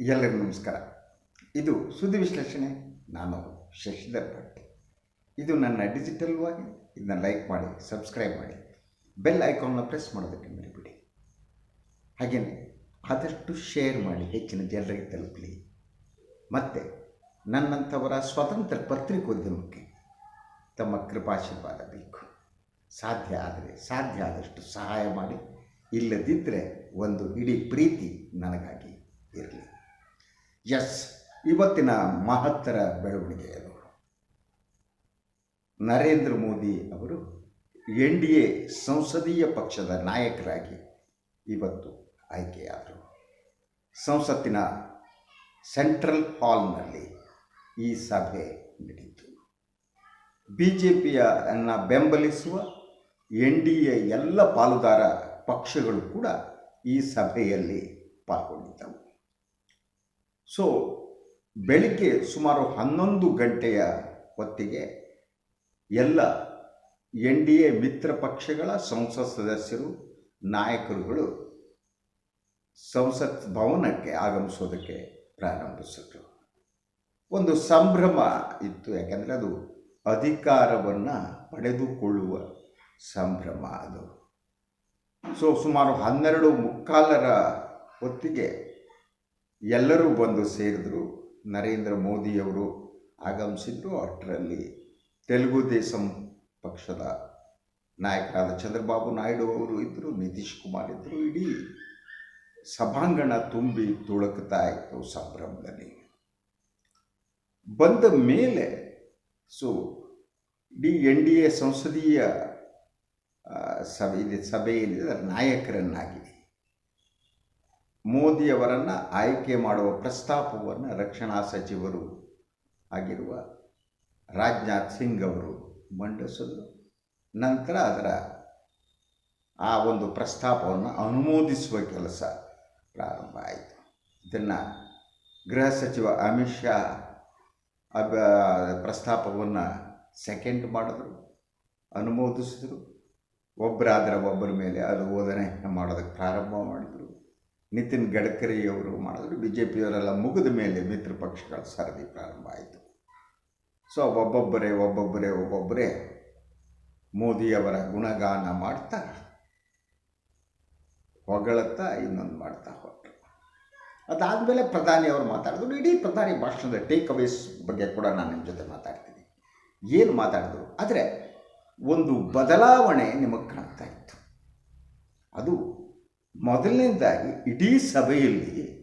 ಎಲ್ಲರಿಗೂ ನಮಸ್ಕಾರ. ಇದು ಸುದ್ದಿ ವಿಶ್ಲೇಷಣೆ, ನಾನು ಶಶಿಧರ್ ಭಟ್. ಇದು ನನ್ನ ಡಿಜಿಟಲ್ ವಾಗಿ, ಇದನ್ನ ಲೈಕ್ ಮಾಡಿ ಸಬ್ಸ್ಕ್ರೈಬ್ ಮಾಡಿ. ಬೆಲ್ ಐಕಾನ್ನ ಪ್ರೆಸ್ ಮಾಡೋದಕ್ಕೆ ಮರಿಬಿಡಿ. ಹಾಗೆಯೇ ಆದಷ್ಟು ಶೇರ್ ಮಾಡಿ, ಹೆಚ್ಚಿನ ಜನರಿಗೆ ತಲುಪಲಿ. ಮತ್ತು, ನನ್ನಂಥವರ ಸ್ವತಂತ್ರ ಪತ್ರಿಕೋದ್ಯಮಕ್ಕೆ ತಮ್ಮ ಕೃಪಾಶೀರ್ವಾದ ಬೇಕು. ಸಾಧ್ಯ ಆದರೆ ಸಾಧ್ಯ ಆದಷ್ಟು ಸಹಾಯ ಮಾಡಿ. ಇಲ್ಲದಿದ್ದರೆ ಒಂದು ಇಡೀ ಪ್ರೀತಿ ನನಗಾಗಿ ಇರಲಿ. ಎಸ್ ಇವತ್ತಿನ ಮಹತ್ತರ ಬೆಳವಣಿಗೆ ಅದು. ನರೇಂದ್ರ ಮೋದಿ ಅವರು ಎನ್ ಡಿ ಎ ಸಂಸದೀಯ ಪಕ್ಷದ ನಾಯಕರಾಗಿ ಇವತ್ತು ಆಯ್ಕೆಯಾದರು. ಸಂಸತ್ತಿನ ಸೆಂಟ್ರಲ್ ಹಾಲ್ನಲ್ಲಿ ಈ ಸಭೆ ನಡೆಯಿತು ಬಿ ಜೆ ಪಿಯನ್ನು ಬೆಂಬಲಿಸುವ ಎನ್ ಡಿ ಎ ಎಲ್ಲ ಪಾಲುದಾರ ಪಕ್ಷಗಳು ಕೂಡ ಈ ಸಭೆಯಲ್ಲಿ ಪಾಲ್ಗೊಂಡಿದ್ದವು. ಸೊ ಬೆಳಿಗ್ಗೆ ಸುಮಾರು ಹನ್ನೊಂದು ಗಂಟೆಯ ಹೊತ್ತಿಗೆ ಎಲ್ಲ ಎನ್ ಡಿ ಎ ಮಿತ್ರ ಪಕ್ಷಗಳ ಸಂಸತ್ ಸದಸ್ಯರು, ನಾಯಕರುಗಳು ಸಂಸತ್ ಭವನಕ್ಕೆ ಆಗಮಿಸೋದಕ್ಕೆ ಪ್ರಾರಂಭಿಸಿದ್ರು. ಒಂದು ಸಂಭ್ರಮ ಇತ್ತು, ಯಾಕೆಂದರೆ ಅದು ಅಧಿಕಾರವನ್ನು ಪಡೆದುಕೊಳ್ಳುವ ಸಂಭ್ರಮ ಅದು. ಸೊ ಸುಮಾರು ಹನ್ನೆರಡು ಮುಕ್ಕಾಲರ ಹೊತ್ತಿಗೆ ಎಲ್ಲರೂ ಬಂದು ಸೇರಿದ್ರು. ನರೇಂದ್ರ ಮೋದಿಯವರು ಆಗಮಿಸಿದ್ರು. ಅಷ್ಟರಲ್ಲಿ ತೆಲುಗು ದೇಶಂ ಪಕ್ಷದ ನಾಯಕರಾದ ಚಂದ್ರಬಾಬು ನಾಯ್ಡು ಅವರು ಇದ್ದರು ನಿತೀಶ್ ಕುಮಾರ್ ಇದ್ದರು ಇಡೀ ಸಭಾಂಗಣ ತುಂಬಿ ತುಳುಕ್ತಾ ಇತ್ತು ಸಂಭ್ರಮದಲ್ಲಿ. ಬಂದ ಮೇಲೆ ಸೊ ಇಡೀ ಎನ್ ಡಿ ಎ ಸಂಸದೀಯ ಸಭೆ ಇದೆ ಅದರ ನಾಯಕರನ್ನಾಗಿ ಮೋದಿಯವರನ್ನು ಆಯ್ಕೆ ಮಾಡುವ ಪ್ರಸ್ತಾಪವನ್ನು ರಕ್ಷಣಾ ಸಚಿವರು ಆಗಿರುವ ರಾಜನಾಥ್ ಸಿಂಗ್ ಅವರು ಮಂಡಿಸಿದರು. ನಂತರ ಅದರ ಆ ಒಂದು ಪ್ರಸ್ತಾಪವನ್ನು ಅನುಮೋದಿಸುವ ಕೆಲಸ ಪ್ರಾರಂಭ ಆಯಿತು. ಇದನ್ನು ಗೃಹ ಸಚಿವ ಅಮಿತ್ ಶಾ ಅಬ ಪ್ರಸ್ತಾಪವನ್ನು ಸೆಕೆಂಡ್ ಮಾಡಿದ್ರು, ಅನುಮೋದಿಸಿದ್ರು. ಒಬ್ಬರಾದರೆ ಒಬ್ಬರ ಮೇಲೆ ಅದು ಓದನೆ ಮಾಡೋದಕ್ಕೆ ಪ್ರಾರಂಭ ಮಾಡಿದ್ರು. ನಿತಿನ್ ಗಡ್ಕರಿ ಅವರು ಮಾಡಿದ್ರು. ಬಿ ಜೆ ಪಿಯವರೆಲ್ಲ ಮುಗಿದ ಮೇಲೆ ಮಿತ್ರ ಪಕ್ಷಗಳ ಸರದಿ ಪ್ರಾರಂಭ ಆಯಿತು. ಸೊ ಒಬ್ಬೊಬ್ಬರೇ ಒಬ್ಬೊಬ್ಬರೇ ಒಬ್ಬೊಬ್ಬರೇ ಮೋದಿಯವರ ಗುಣಗಾನ ಮಾಡ್ತಾ ಹೊಗಳುತ್ತಾ ಇನ್ನೊಂದು ಮಾಡ್ತಾ ಹೊರಟರು. ಅದಾದಮೇಲೆ ಪ್ರಧಾನಿಯವರು ಮಾತಾಡಿದ್ರು. ಇಡೀ ಪ್ರಧಾನಿ ಭಾಷಣದ ಟೇಕ್ ಅವೇಸ್ ಬಗ್ಗೆ ಕೂಡ ನಾನು ನಿಮ್ಮ ಜೊತೆ ಮಾತಾಡ್ತೀನಿ. ಏನು ಮಾತಾಡಿದ್ರು? ಆದರೆ ಒಂದು ಬದಲಾವಣೆ ನಿಮಗೆ ಕಾಣ್ತಾ ಇತ್ತು. ಅದು ಮೊದಲನೇದಾಗಿ ಇಡೀ ಸಭೆಯಲ್ಲಿ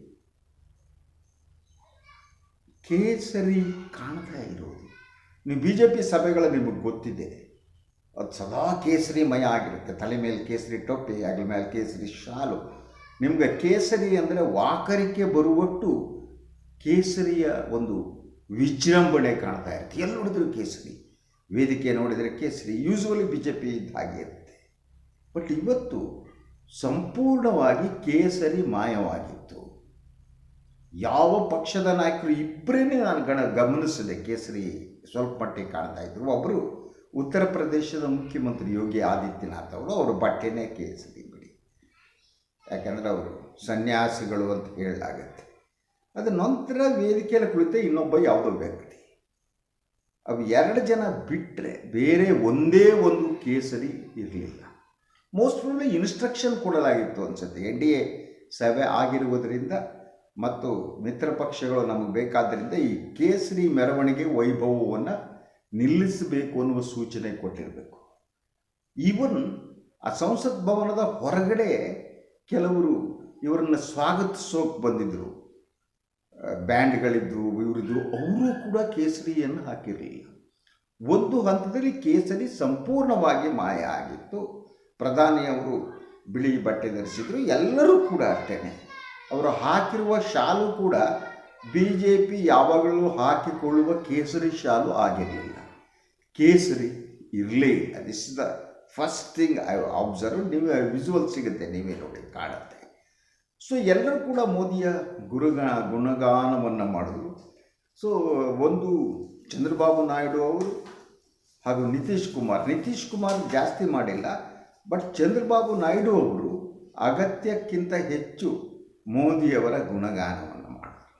ಕೇಸರಿ ಕಾಣ್ತಾ ಇರೋದು. ನೀವು ಬಿ ಜೆ ಪಿ ಸಭೆಗಳು ನಿಮಗೆ ಗೊತ್ತಿದೆ. ಅದು ಸದಾ ಕೇಸರಿಮಯ ಆಗಿರುತ್ತೆ. ತಲೆ ಮೇಲೆ ಕೇಸರಿ ಟೊಪ್ಪಿ, ಅಗಲ ಮೇಲೆ ಕೇಸರಿ ಶಾಲು. ನಿಮಗೆ ಕೇಸರಿ ಅಂದರೆ ವಾಕರಿಕೆ ಬರುವಟ್ಟು ಕೇಸರಿಯ ಒಂದು ವಿಜೃಂಭಣೆ ಕಾಣ್ತಾ ಇರುತ್ತೆ. ಎಲ್ಲಿ ನೋಡಿದ್ರು ಕೇಸರಿ? ವೇದಿಕೆ ನೋಡಿದರೆ ಕೇಸರಿ. ಯೂಸ್ವಲಿ ಬಿ ಜೆ ಪಿ ಇದ್ದ ಬಟ್ ಇವತ್ತು ಸಂಪೂರ್ಣವಾಗಿ ಕೇಸರಿ ಮಾಯವಾಗಿತ್ತು. ಯಾವ ಪಕ್ಷದ ನಾಯಕರು ಇಬ್ಬರೇ ನಾನು ಗಣ ಗಮನಿಸಿದೆ ಕೇಸರಿ ಸ್ವಲ್ಪ ಮಟ್ಟಿಗೆ ಕಾಣ್ತಾ ಇದ್ರು. ಒಬ್ಬರು ಉತ್ತರ ಪ್ರದೇಶದ ಮುಖ್ಯಮಂತ್ರಿ ಯೋಗಿ ಆದಿತ್ಯನಾಥ್ ಅವರು ಅವರು ಬಟ್ಟೆನೇ ಕೇಸರಿ ಬಿಡಿ. ಯಾಕಂದರೆ ಅವರು ಸನ್ಯಾಸಿಗಳು ಅಂತ ಹೇಳಲಾಗತ್ತೆ. ಅದು ನಂತರ ವೇದಿಕೆಯಲ್ಲಿ ಕುಳಿತ ಇನ್ನೊಬ್ಬ ಯಾವುದೋ ವ್ಯಕ್ತಿ. ಅವು ಎರಡು ಜನ ಬಿಟ್ಟರೆ ಬೇರೆ ಒಂದೇ ಒಂದು ಕೇಸರಿ ಇರಲಿಲ್ಲ. ಮೋಸ್ಟ್ ಪ್ರಾಬ್ಲಿ ಇನ್ಸ್ಟ್ರಕ್ಷನ್ ಕೊಡಲಾಗಿತ್ತು ಅನಿಸುತ್ತೆ. ಎನ್ ಡಿ ಎ ಸಭೆ ಆಗಿರುವುದರಿಂದ ಮತ್ತು ಮಿತ್ರ ಪಕ್ಷಗಳು ನಮಗೆ ಬೇಕಾದ್ದರಿಂದ ಈ ಕೇಸರಿ ಮೆರವಣಿಗೆ ವೈಭವವನ್ನು ನಿಲ್ಲಿಸಬೇಕು ಅನ್ನುವ ಸೂಚನೆ ಕೊಟ್ಟಿರಬೇಕು. ಈವನ್ ಆ ಸಂಸತ್ ಭವನದ ಹೊರಗಡೆ ಕೆಲವರು ಇವರನ್ನು ಸ್ವಾಗತಿಸೋಕೆ ಬಂದಿದ್ದರು ಬ್ಯಾಂಡ್ಗಳಿದ್ದರು ಇವರಿದ್ರು, ಅವರು ಕೂಡ ಕೇಸರಿಯನ್ನು ಹಾಕಿರಲಿಲ್ಲ. ಒಂದು ಹಂತದಲ್ಲಿ ಕೇಸರಿ ಸಂಪೂರ್ಣವಾಗಿ ಮಾಯ ಆಗಿತ್ತು. ಪ್ರಧಾನಿಯವರು ಬಿಳಿ ಬಟ್ಟೆ ಧರಿಸಿದ್ರು, ಎಲ್ಲರೂ ಕೂಡ ಅಷ್ಟೇ ಅವರು ಹಾಕಿರುವ ಶಾಲು ಕೂಡ ಬಿ ಜೆ ಪಿ ಯಾವಾಗಲೂ ಹಾಕಿಕೊಳ್ಳುವ ಕೇಸರಿ ಶಾಲು ಆಗಿರಲಿಲ್ಲ. ಕೇಸರಿ ಇರಲಿ this the first thing I observe ನೀವು ವಿಜುವಲ್ ಸಿಗುತ್ತೆ, ನೀವೇ ನೋಡಿ, ಕಾಣುತ್ತೆ. ಸೊ ಎಲ್ಲರೂ ಕೂಡ ಮೋದಿಯ ಗುರುಗ ಗುಣಗಾನವನ್ನು ಮಾಡಿದ್ರು. ಸೊ ಒಂದು ಚಂದ್ರಬಾಬು ನಾಯ್ಡು ಅವರು ಹಾಗೂ ನಿತೀಶ್ ಕುಮಾರ್. ನಿತೀಶ್ ಕುಮಾರ್ ಜಾಸ್ತಿ ಮಾಡಿಲ್ಲ. ಬಟ್ ಚಂದ್ರಬಾಬು ನಾಯ್ಡು ಅವರು ಅಗತ್ಯಕ್ಕಿಂತ ಹೆಚ್ಚು ಮೋದಿಯವರ ಗುಣಗಾನವನ್ನು ಮಾಡಿದರು.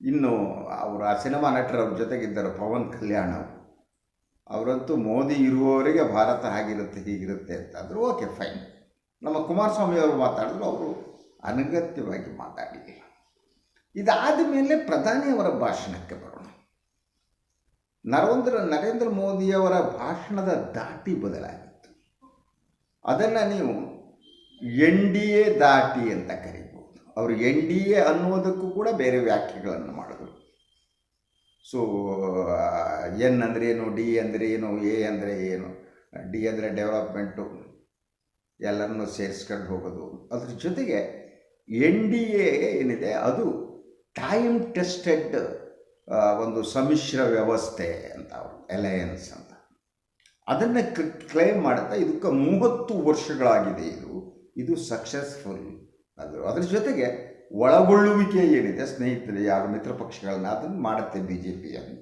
ಇನ್ನು ಅವರು ಆ ಸಿನಿಮಾ ನಟರ ಜೊತೆಗಿದ್ದರು, ಪವನ್ ಕಲ್ಯಾಣ್ ಅವರು. ಅವರಂತೂ ಮೋದಿ ಇರುವವರಿಗೆ ಭಾರತ ಹಾಗಿರುತ್ತೆ ಹೀಗಿರುತ್ತೆ ಅಂತ ಅಂದರು ಓಕೆ ಫೈನ್ ನಮ್ಮ ಕುಮಾರಸ್ವಾಮಿ ಅವರು ಮಾತಾಡಿದ್ರು, ಅವರು ಅನಗತ್ಯವಾಗಿ ಮಾತಾಡಲಿಲ್ಲ ಇದಾದ ಮೇಲೆ ಪ್ರಧಾನಿಯವರ ಭಾಷಣಕ್ಕೆ ಬರೋಣ. ನರೇಂದ್ರ ನರೇಂದ್ರ ಮೋದಿಯವರ ಭಾಷಣದ ದಾಟಿ ಬದಲಾಗಿತ್ತು ಅದನ್ನು ನೀವು ಎನ್ ಡಿ ಎ ದಾಟಿ ಅಂತ ಕರಿಬೋದು ಅವರು ಎನ್ ಡಿ ಎ ಅನ್ನೋದಕ್ಕೂ ಕೂಡ ಬೇರೆ ವ್ಯಾಖ್ಯೆಗಳನ್ನು ಮಾಡಿದ್ರು. ಸೊ ಎನ್ ಅಂದರೆ ಏನು, ಡಿ ಅಂದರೆ ಏನು, ಎ ಅಂದರೆ ಏನು, ಡಿ ಅಂದರೆ ಡೆವಲಪ್ಮೆಂಟು, ಎಲ್ಲರನ್ನೂ ಸೇರಿಸ್ಕೊಂಡು ಹೋಗೋದು. ಅದ್ರ ಜೊತೆಗೆ ಎನ್ ಡಿ ಎ ಏನಿದೆ, ಅದು ಟೈಮ್ ಟೆಸ್ಟೆಡ್ ಒಂದು ಸಮ್ಮಿಶ್ರ ವ್ಯವಸ್ಥೆ ಅಂತ ಅವರು ಅಲಯನ್ಸ್ ಅಂತ. ಅದನ್ನು ಕ್ಲೇಮ್ ಮಾಡುತ್ತಾ ಇದಕ್ಕೆ ಮೂವತ್ತು ವರ್ಷಗಳಾಗಿದೆ ಇದು. ಇದು ಸಕ್ಸಸ್ಫುಲ್ ಅದು ಅದರ ಜೊತೆಗೆ ಒಳಗೊಳ್ಳುವಿಕೆ ಏನಿದೆ, ಸ್ನೇಹಿತರೆ, ಯಾರು ಮಿತ್ರ ಪಕ್ಷಗಳನ್ನ ಅದನ್ನು ಮಾಡುತ್ತೆ ಬಿ ಜೆ ಪಿಯನ್ನು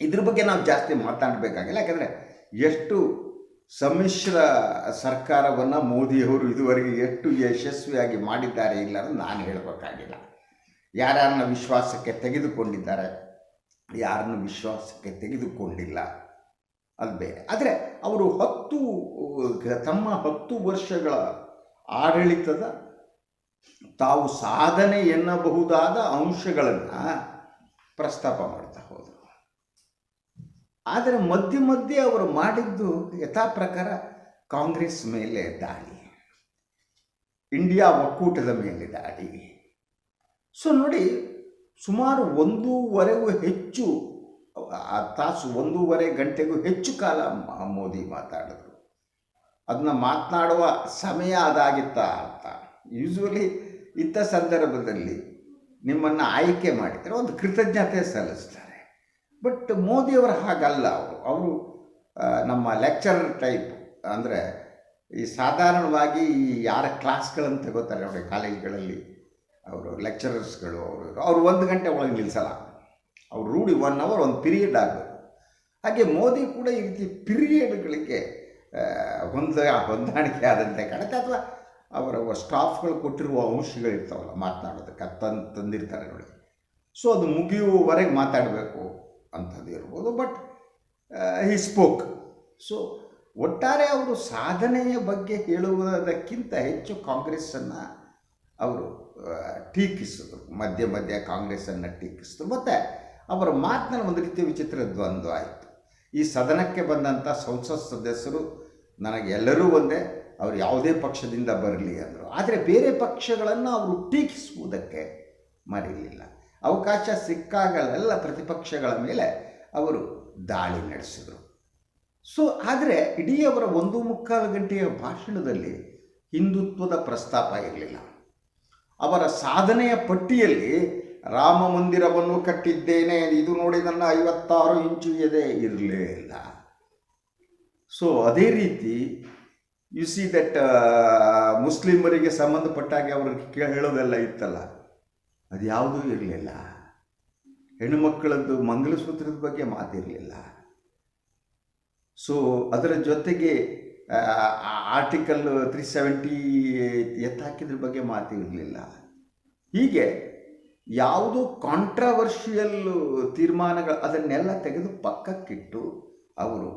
ಇದ್ರ ಬಗ್ಗೆ ನಾವು ಜಾಸ್ತಿ ಮಾತಾಡಬೇಕಾಗಿಲ್ಲ ಯಾಕಂದರೆ ಎಷ್ಟು ಸಮ್ಮಿಶ್ರ ಸರ್ಕಾರವನ್ನು ಮೋದಿಯವರು ಇದುವರೆಗೆ ಎಷ್ಟು ಯಶಸ್ವಿಯಾಗಿ ಮಾಡಿದ್ದಾರೆ ಇಲ್ಲ ಅಂತ ನಾನು ಹೇಳಬೇಕಾಗಿಲ್ಲ. ಯಾರನ್ನ ವಿಶ್ವಾಸಕ್ಕೆ ತೆಗೆದುಕೊಂಡಿದ್ದಾರೆ, ಯಾರನ್ನು ವಿಶ್ವಾಸಕ್ಕೆ ತೆಗೆದುಕೊಂಡಿಲ್ಲ ಅದು ಬೇರೆ. ಆದರೆ ಅವರು ಹತ್ತು, ತಮ್ಮ ಹತ್ತು ವರ್ಷಗಳ ಆಡಳಿತದ ತಾವು ಸಾಧನೆ ಎನ್ನಬಹುದಾದ ಅಂಶಗಳನ್ನು ಪ್ರಸ್ತಾಪ ಮಾಡ್ತಾ ಹೋದರು. ಆದರೆ ಮಧ್ಯೆ ಮಧ್ಯೆ ಅವರು ಮಾಡಿದ್ದು ಯಥಾ ಪ್ರಕಾರ ಕಾಂಗ್ರೆಸ್ ಮೇಲೆ ದಾಳಿ. ಇಂಡಿಯಾ ಒಕ್ಕೂಟದ ಮೇಲೆ ದಾಳಿ. ಸೊ ನೋಡಿ, ಸುಮಾರು ಒಂದೂವರೆಗೂ ಹೆಚ್ಚು ಆ ತಾಸು ಒಂದೂವರೆ ಗಂಟೆಗೂ ಹೆಚ್ಚು ಕಾಲ ಮೋದಿ ಮಾತಾಡಿದ್ರು. ಅದನ್ನ ಮಾತನಾಡುವ ಸಮಯ ಅದಾಗಿತ್ತಾ ಅಂತ. ಯೂಶ್ವಲಿ ಇದ್ದ ಸಂದರ್ಭದಲ್ಲಿ ನಿಮ್ಮನ್ನು ಆಯ್ಕೆ ಮಾಡಿದರೆ ಒಂದು ಕೃತಜ್ಞತೆ ಸಲ್ಲಿಸ್ತಾರೆ. ಬಟ್ ಮೋದಿಯವರು ಹಾಗಲ್ಲ ಅವರು. ಅವರು ನಮ್ಮ ಲೆಕ್ಚರರ್ ಟೈಪ್ ಅಂದರೆ ಈ ಸಾಧಾರಣವಾಗಿ ಈ ಯಾರ ಕ್ಲಾಸ್ಗಳನ್ನು ತಗೋತಾರೆ ನೋಡಿ ಕಾಲೇಜ್ಗಳಲ್ಲಿ ಅವರು ಲೆಕ್ಚರರ್ಸ್ಗಳು ಅವರು, ಅವ್ರು ಒಂದು ಗಂಟೆ ಒಳಗೆ ನಿಲ್ಲಿಸಲ್ಲ ಅವ್ರು ರೂಢಿ ಒನ್ ಅವರ್ ಒಂದು ಪೀರಿಯಡ್ ಆಗಬೇಕು. ಹಾಗೆ ಮೋದಿ ಕೂಡ ಈ ರೀತಿ ಪಿರಿಯಡ್ಗಳಿಗೆ ಹೊಂದ, ಹೊಂದಾಣಿಕೆ ಆದಂತೆ ಕಾಣುತ್ತೆ. ಅಥವಾ ಅವರ ಸ್ಟಾಫ್ಗಳು ಕೊಟ್ಟಿರುವ ಅಂಶಗಳಿರ್ತಾವಲ್ಲ, ಮಾತನಾಡೋದಕ್ಕೆ ಅದು ತಂದು, ತಂದಿರ್ತಾರೆ ನೋಡಿ. ಸೊ ಅದು ಮುಗಿಯುವವರೆಗೆ ಮಾತಾಡಬೇಕು ಅಂಥದ್ದು ಇರ್ಬೋದು. ಬಟ್ ಹಿ ಸ್ಪೋಕ್ ಸೊ ಒಟ್ಟಾರೆ ಅವರು ಸಾಧನೆಯ ಬಗ್ಗೆ ಹೇಳುವುದಕ್ಕಿಂತ ಹೆಚ್ಚು ಕಾಂಗ್ರೆಸ್ಸನ್ನು ಅವರು ಟೀಕಿಸಿದ್ರು. ಮಧ್ಯ ಮಧ್ಯ ಕಾಂಗ್ರೆಸ್ಸನ್ನು ಟೀಕಿಸಿದ್ರು. ಮತ್ತು ಅವರ ಮಾತಿನಲ್ಲಿ ಒಂದು ರೀತಿಯ ವಿಚಿತ್ರ ದ್ವಂದ್ವ ಆಯಿತು. ಈ ಸದನಕ್ಕೆ ಬಂದಂಥ ಸಂಸತ್ ಸದಸ್ಯರು ನನಗೆ ಎಲ್ಲರೂ ಒಂದೇ, ಅವರು ಯಾವುದೇ ಪಕ್ಷದಿಂದ ಬರಲಿ ಅಂದರು. ಆದರೆ ಬೇರೆ ಪಕ್ಷಗಳನ್ನು ಅವರು ಟೀಕಿಸುವುದಕ್ಕೆ ಮರೆಯಲಿಲ್ಲ ಅವಕಾಶ ಸಿಕ್ಕಾಗಲೆಲ್ಲ ಪ್ರತಿಪಕ್ಷಗಳ ಮೇಲೆ ಅವರು ದಾಳಿ ನಡೆಸಿದರು. ಸೊ ಆದರೆ ಇಡೀ ಅವರ ಒಂದು ಮುಕ್ಕಾಲು ಗಂಟೆಯ ಭಾಷಣದಲ್ಲಿ ಹಿಂದುತ್ವದ ಪ್ರಸ್ತಾಪ ಇರಲಿಲ್ಲ. ಅವರ ಸಾಧನೆಯ ಪಟ್ಟಿಯಲ್ಲಿ ರಾಮ ಮಂದಿರವನ್ನು ಕಟ್ಟಿದ್ದೇನೆ. ಇದು ನೋಡಿ ನನ್ನ ಐವತ್ತಾರು ಇಂಚು ಎದೆ ಇರಲೇ ಇಲ್ಲ. ಸೊ ಅದೇ ರೀತಿ ಯು ಸಿ ದಟ್ ಮುಸ್ಲಿಮರಿಗೆ ಸಂಬಂಧಪಟ್ಟಾಗೆ ಅವ್ರಿಗೆ ಹೇಳೋದೆಲ್ಲ ಇತ್ತಲ್ಲ. ಅದು ಯಾವುದೂ ಇರಲಿಲ್ಲ. ಹೆಣ್ಣುಮಕ್ಕಳದ್ದು ಮಂಗಲಸೂತ್ರದ ಬಗ್ಗೆ ಮಾತಿರಲಿಲ್ಲ. ಸೊ ಅದರ ಜೊತೆಗೆ ಆರ್ಟಿಕಲ್ ತ್ರೀ ಸೆವೆಂಟಿ ಎತ್ತಾಕಿದ್ರ ಬಗ್ಗೆ ಮಾತಿರಲಿಲ್ಲ. ಹೀಗೆ ಯಾವುದು ಕಾಂಟ್ರವರ್ಷಿಯಲ್ ತೀರ್ಮಾನಗಳು ಅದನ್ನೆಲ್ಲ ತೆಗೆದು ಪಕ್ಕಕ್ಕಿಟ್ಟು ಅವರು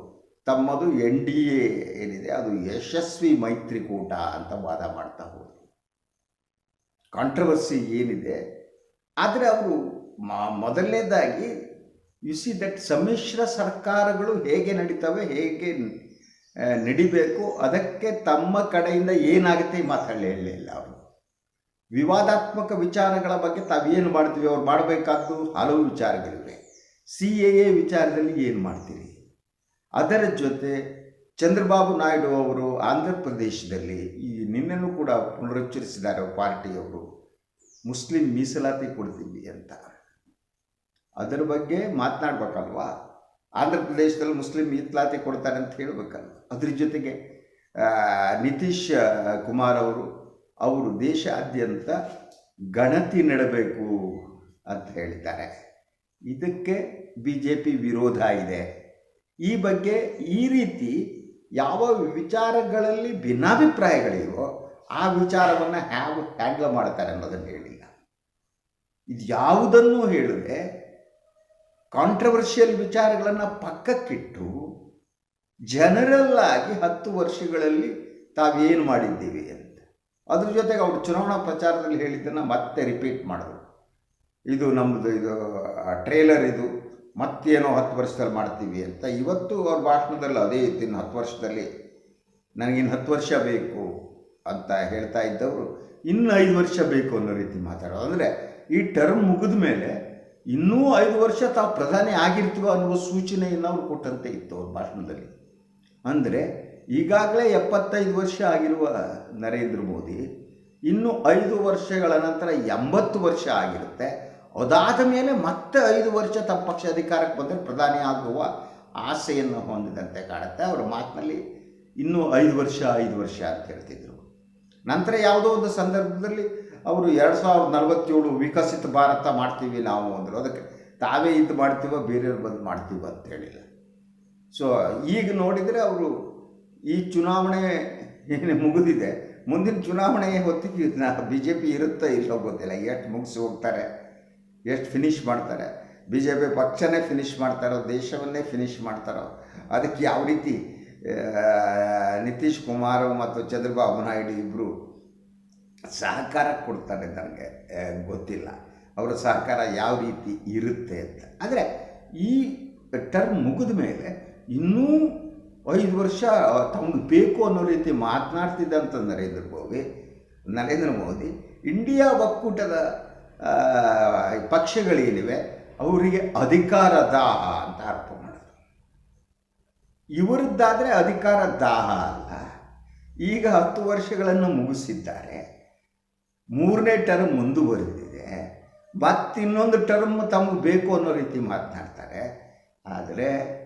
ತಮ್ಮದು ಎನ್ ಡಿ ಎ ಏನಿದೆ, ಅದು ಯಶಸ್ವಿ ಮೈತ್ರಿಕೂಟ ಅಂತ ವಾದ ಮಾಡ್ತಾ ಹೋದರು. ಕಾಂಟ್ರವರ್ಸಿ ಏನಿದೆ, ಆದರೆ ಅವರು ಮೊದಲನೇದಾಗಿ ಯು ಸಿ ದಟ್ ಸಮ್ಮಿಶ್ರ ಸರ್ಕಾರಗಳು ಹೇಗೆ ನಡೀತವೆ, ಹೇಗೆ ನಡಿಬೇಕು, ಅದಕ್ಕೆ ತಮ್ಮ ಕಡೆಯಿಂದ ಏನಾಗುತ್ತೆ ಮಾತಾಡಲೇ ಹೇಳಲಿಲ್ಲ ಅವರು. ವಿವಾದಾತ್ಮಕ ವಿಚಾರಗಳ ಬಗ್ಗೆ ತಾವೇನು ಮಾಡ್ತೀವಿ? ಅವ್ರು ಮಾಡಬೇಕಾದ್ದು ಹಲವು ವಿಚಾರಗಳಿವೆ. ಸಿ ಎ ಎ ವಿಚಾರದಲ್ಲಿ ಏನು ಮಾಡ್ತೀರಿ? ಅದರ ಜೊತೆ ಚಂದ್ರಬಾಬು ನಾಯ್ಡು ಅವರು ಆಂಧ್ರ ಪ್ರದೇಶದಲ್ಲಿ ಈ ನಿನ್ನನ್ನು ಕೂಡ ಪುನರುಚ್ಚರಿಸಿದ್ದಾರೆ ಪಾರ್ಟಿಯವರು. ಮುಸ್ಲಿಂ ಮೀಸಲಾತಿ ಕೊಡ್ತೀವಿ ಅಂತ. ಅದರ ಬಗ್ಗೆ ಮಾತನಾಡ್ಬೇಕಲ್ವಾ? ಆಂಧ್ರ ಪ್ರದೇಶದಲ್ಲಿ ಮುಸ್ಲಿಂ ಮೀಸಲಾತಿ ಕೊಡ್ತಾರೆ ಅಂತ ಹೇಳಬೇಕಲ್ವ? ಅದ್ರ ಜೊತೆಗೆ ನಿತೀಶ್ ಕುಮಾರ್ ಅವರು ಅವರು ದೇಶಾದ್ಯಂತ ಗಣತಿ ನೆಡಬೇಕು ಅಂತ ಹೇಳ್ತಾರೆ ಇದಕ್ಕೆ ಬಿ ಜೆ ಪಿ ವಿರೋಧ ಇದೆ. ಈ ಬಗ್ಗೆ ಈ ರೀತಿ ಯಾವ ವಿಚಾರಗಳಲ್ಲಿ ಭಿನ್ನಾಭಿಪ್ರಾಯಗಳಿವೋ ಆ ವಿಚಾರವನ್ನು ಹ್ಯಾವ್ ಹ್ಯಾಂಡಲ್ ಮಾಡ್ತಾರೆ ಅನ್ನೋದನ್ನು ಹೇಳಿಲ್ಲ. ಇದು ಯಾವುದನ್ನು ಹೇಳಿದ್ರೆ ಕಾಂಟ್ರವರ್ಷಿಯಲ್ ವಿಚಾರಗಳನ್ನು ಪಕ್ಕಕ್ಕಿಟ್ಟು ಜನರಲ್ಲಾಗಿ ಹತ್ತು ವರ್ಷಗಳಲ್ಲಿ ತಾವೇನು ಮಾಡಿದ್ದೀವಿ ಅಂತ. ಅದ್ರ ಜೊತೆಗೆ ಅವರು ಚುನಾವಣಾ ಪ್ರಚಾರದಲ್ಲಿ ಹೇಳಿದ್ದನ್ನು ಮತ್ತೆ ರಿಪೀಟ್ ಮಾಡಿದ್ರು. ಇದು ನಮ್ಮದು ಇದು ಟ್ರೇಲರ್ ಇದು, ಮತ್ತೇನೋ ಹತ್ತು ವರ್ಷದಲ್ಲಿ ಮಾಡ್ತೀವಿ ಅಂತ. ಇವತ್ತು ಅವ್ರ ಭಾಷಣದಲ್ಲಿ ಅದೇ ಇತ್ತು ಇನ್ನು ಹತ್ತು ವರ್ಷದಲ್ಲಿ. ನನಗಿನ್ನು ಹತ್ತು ವರ್ಷ ಬೇಕು ಅಂತ ಹೇಳ್ತಾ ಇದ್ದವರು ಇನ್ನು ಐದು ವರ್ಷ ಬೇಕು ಅನ್ನೋ ರೀತಿ ಮಾತಾಡೋದು. ಅಂದರೆ ಈ ಟರ್ಮ್ ಮುಗಿದ ಮೇಲೆ ಇನ್ನೂ ಐದು ವರ್ಷ ತಾವು ಪ್ರಧಾನಿ ಆಗಿರ್ತೀವೋ ಅನ್ನುವ ಸೂಚನೆಯನ್ನು ಅವ್ರು ಕೊಟ್ಟಂತೆ ಇತ್ತು ಅವ್ರ ಭಾಷಣದಲ್ಲಿ. ಅಂದರೆ ಈಗಾಗಲೇ ಎಪ್ಪತ್ತೈದು ವರ್ಷ ಆಗಿರುವ ನರೇಂದ್ರ ಮೋದಿ ಇನ್ನು ಐದು ವರ್ಷಗಳ ನಂತರ ಎಂಬತ್ತು ವರ್ಷ ಆಗಿರುತ್ತೆ. ಅದಾದ ಮೇಲೆ ಮತ್ತೆ ಐದು ವರ್ಷ ತಮ್ಮ ಪಕ್ಷ ಅಧಿಕಾರಕ್ಕೆ ಬಂದರೆ ಪ್ರಧಾನಿ ಆಗುವ ಆಸೆಯನ್ನು ಹೊಂದಿದಂತೆ ಕಾಣುತ್ತೆ. ಅವರ ಮಾತಿನಲ್ಲಿ ಇನ್ನೂ ಐದು ವರ್ಷ ಐದು ವರ್ಷ ಅಂತ ಹೇಳ್ತಿದ್ರು. ನಂತರ ಯಾವುದೋ ಒಂದು ಸಂದರ್ಭದಲ್ಲಿ ಅವರು ಎರಡು ಸಾವಿರದ ನಲವತ್ತೇಳು ವಿಕಸಿತ ಭಾರತ ಮಾಡ್ತೀವಿ ನಾವು ಅಂದರು. ಅದಕ್ಕೆ ತಾವೇ ಇದು ಮಾಡ್ತೀವೋ, ಬೇರೆಯವ್ರು ಬಂದು ಮಾಡ್ತೀವೋ ಅಂತ ಹೇಳಿಲ್ಲ. ಸೊ ಈಗ ನೋಡಿದರೆ ಅವರು ಈ ಚುನಾವಣೆ ಏನು ಮುಗಿದಿದೆ, ಮುಂದಿನ ಚುನಾವಣೆ ಹೊತ್ತಿಗೆ ಬಿ ಜೆ ಪಿ ಇರುತ್ತೋ ಇಲ್ಲೋ ಗೊತ್ತಿಲ್ಲ. ಎಷ್ಟು ಮುಗಿಸಿ ಹೋಗ್ತಾರೆ, ಎಷ್ಟು ಫಿನಿಷ್ ಮಾಡ್ತಾರೆ. ಬಿ ಜೆ ಪಿ ಪಕ್ಷನೇ ಫಿನಿಷ್ ಮಾಡ್ತಾರೋ ದೇಶವನ್ನೇ ಫಿನಿಷ್ ಮಾಡ್ತಾರೋ ಅದಕ್ಕೆ ಯಾವ ರೀತಿ ನಿತೀಶ್ ಕುಮಾರ್ ಮತ್ತು ಚಂದ್ರಬಾಬು ನಾಯ್ಡು ಇಬ್ಬರು ಸಹಕಾರ ಕೊಡ್ತಾರೆ ನನಗೆ ಗೊತ್ತಿಲ್ಲ. ಅವರ ಸಹಕಾರ ಯಾವ ರೀತಿ ಇರುತ್ತೆ ಅಂತ. ಆದರೆ ಈ ಟರ್ಮ್ ಮುಗಿದ ಮೇಲೆ ಇನ್ನೂ ಐದು ವರ್ಷ ತಮಗೆ ಬೇಕು ಅನ್ನೋ ರೀತಿ ಮಾತನಾಡ್ತಿದ್ದಂಥ ನರೇಂದ್ರ ಮೋದಿ ನರೇಂದ್ರ ಮೋದಿ, ಇಂಡಿಯಾ ಒಕ್ಕೂಟದ ಪಕ್ಷಗಳೇನಿವೆ, ಅವರಿಗೆ ಅಧಿಕಾರ ದಾಹ ಅಂತ ಅರ್ಥ ಮಾಡೋದು. ಇವರದ್ದಾದರೆ ಅಧಿಕಾರ ದಾಹ ಅಲ್ಲ. ಈಗ ಹತ್ತು ವರ್ಷಗಳನ್ನು ಮುಗಿಸಿದ್ದಾರೆ. ಮೂರನೇ ಟರ್ಮ್ ಮುಂದುವರೆದಿದೆ. ಮತ್ತಿನ್ನೊಂದು ಟರ್ಮ್ ತಮಗೆ ಬೇಕು ಅನ್ನೋ ರೀತಿ ಮಾತನಾಡ್ತಾರೆ. ಆದರೆ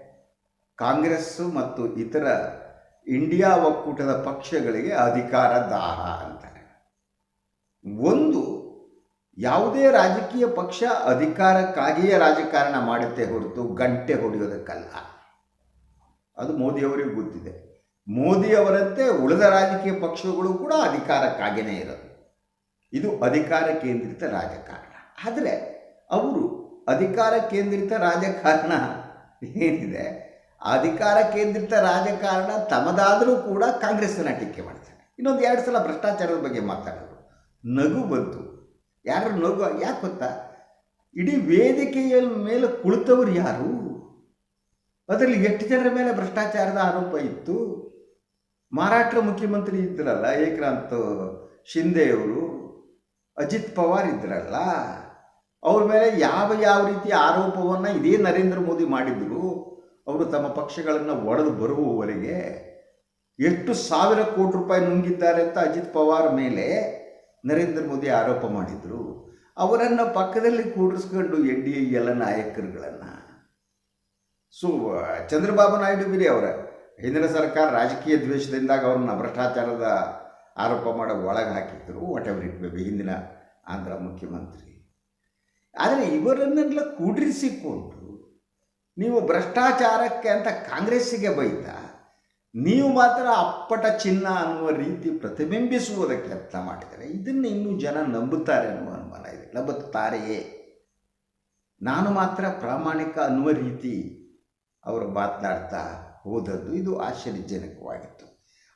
ಕಾಂಗ್ರೆಸ್ಸು ಮತ್ತು ಇತರ ಇಂಡಿಯಾ ಒಕ್ಕೂಟದ ಪಕ್ಷಗಳಿಗೆ ಅಧಿಕಾರ ದಾಹ ಅಂತಾರೆ. ಒಂದು, ಯಾವುದೇ ರಾಜಕೀಯ ಪಕ್ಷ ಅಧಿಕಾರಕ್ಕಾಗಿಯೇ ರಾಜಕಾರಣ ಮಾಡುತ್ತೆ ಹೊರತು ಗಂಟೆ ಹೊಡೆಯೋದಕ್ಕಲ್ಲ. ಅದು ಮೋದಿಯವರಿಗೆ ಗೊತ್ತಿದೆ. ಮೋದಿಯವರಂತೆ ಉಳಿದ ರಾಜಕೀಯ ಪಕ್ಷಗಳು ಕೂಡ ಅಧಿಕಾರಕ್ಕಾಗಿಯೇ ಇರೋದು. ಇದು ಅಧಿಕಾರ ಕೇಂದ್ರಿತ ರಾಜಕಾರಣ. ಆದರೆ, ಅವರು ಅಧಿಕಾರ ಕೇಂದ್ರಿತ ರಾಜಕಾರಣ ಏನಿದೆ? ಅಧಿಕಾರ ಕೇಂದ್ರಿತ ರಾಜಕಾರಣ ತಮದಾದರೂ ಕೂಡ ಕಾಂಗ್ರೆಸ್ಸನ್ನು ಟೀಕೆ ಮಾಡ್ತಾರೆ ಇನ್ನೊಂದು ಎರಡು ಸಲ ಭ್ರಷ್ಟಾಚಾರದ ಬಗ್ಗೆ ಮಾತಾಡೋದು. ನಗು ಬಂತು. ಯಾರು ನಗು, ಯಾಕೆ ಗೊತ್ತಾ? ಇಡೀ ವೇದಿಕೆಯ ಮೇಲೆ ಕುಳಿತವರು ಯಾರು? ಅದರಲ್ಲಿ ಎಷ್ಟು ಜನರ ಮೇಲೆ ಭ್ರಷ್ಟಾಚಾರದ ಆರೋಪ ಇತ್ತು? ಮಹಾರಾಷ್ಟ್ರ ಮುಖ್ಯಮಂತ್ರಿ ಇದ್ರಲ್ಲ ಏಕನಾಥ್ ಶಿಂದೆಯವರು ಅಜಿತ್ ಪವಾರ್ ಇದ್ರಲ್ಲ, ಅವ್ರ ಮೇಲೆ ಯಾವ ಯಾವ ರೀತಿಯ ಆರೋಪವನ್ನು ಇದೇ ನರೇಂದ್ರ ಮೋದಿ ಮಾಡಿದ್ರು? ಅವರು ತಮ್ಮ ಪಕ್ಷಗಳನ್ನು ಒಡೆದು ಬರುವವರೆಗೆ ಎಷ್ಟು ಸಾವಿರ ಕೋಟಿ ರೂಪಾಯಿ ನುಂಗಿದ್ದಾರೆ ಅಂತ ಅಜಿತ್ ಪವಾರ್ ಮೇಲೆ ನರೇಂದ್ರ ಮೋದಿ ಆರೋಪ ಮಾಡಿದರು. ಅವರನ್ನು ಪಕ್ಕದಲ್ಲಿ ಕೂಡಿಸ್ಕೊಂಡು ಎನ್ ಡಿ ಎಲ್ಲ ನಾಯಕರುಗಳನ್ನು. ಸೊ, ಚಂದ್ರಬಾಬು ನಾಯ್ಡು ಬಿರಿ ಅವರ. ಹಿಂದಿನ ಸರ್ಕಾರ ರಾಜಕೀಯ ದ್ವೇಷದಿಂದಾಗ ಅವ್ರನ್ನ ಭ್ರಷ್ಟಾಚಾರದ ಆರೋಪ ಮಾಡೋ ಒಳಗೆ ಹಾಕಿದ್ದರು ವಾಟ್ ಎವರ್ ಇಟ್ ಹಿಂದಿನ ಆಂಧ್ರ ಮುಖ್ಯಮಂತ್ರಿ. ಆದರೆ ಇವರನ್ನೆಲ್ಲ ಕೂಡಿರಿಸಿಕೊಂಡು ನೀವು ಭ್ರಷ್ಟಾಚಾರಕ್ಕೆ ಅಂತ ಕಾಂಗ್ರೆಸ್ಸಿಗೆ ಬೈತಾ, ನೀವು ಮಾತ್ರ ಅಪ್ಪಟ ಚಿನ್ನ ಅನ್ನುವ ರೀತಿ ಪ್ರತಿಬಿಂಬಿಸುವುದಕ್ಕೆ ಅರ್ಥ ಮಾಡಿದರೆ ಇದನ್ನು ಇನ್ನೂ ಜನ ನಂಬುತ್ತಾರೆ ಅನ್ನುವ ಅನುಮಾನ ಇದೆ. ನಂಬುತ್ತಾರೆಯೇ ನಾನು ಮಾತ್ರ ಪ್ರಾಮಾಣಿಕ ಅನ್ನುವ ರೀತಿ ಅವರು ಮಾತನಾಡ್ತಾ ಹೋದದ್ದು. ಇದು ಆಶ್ಚರ್ಯಜನಕವಾಗಿತ್ತು.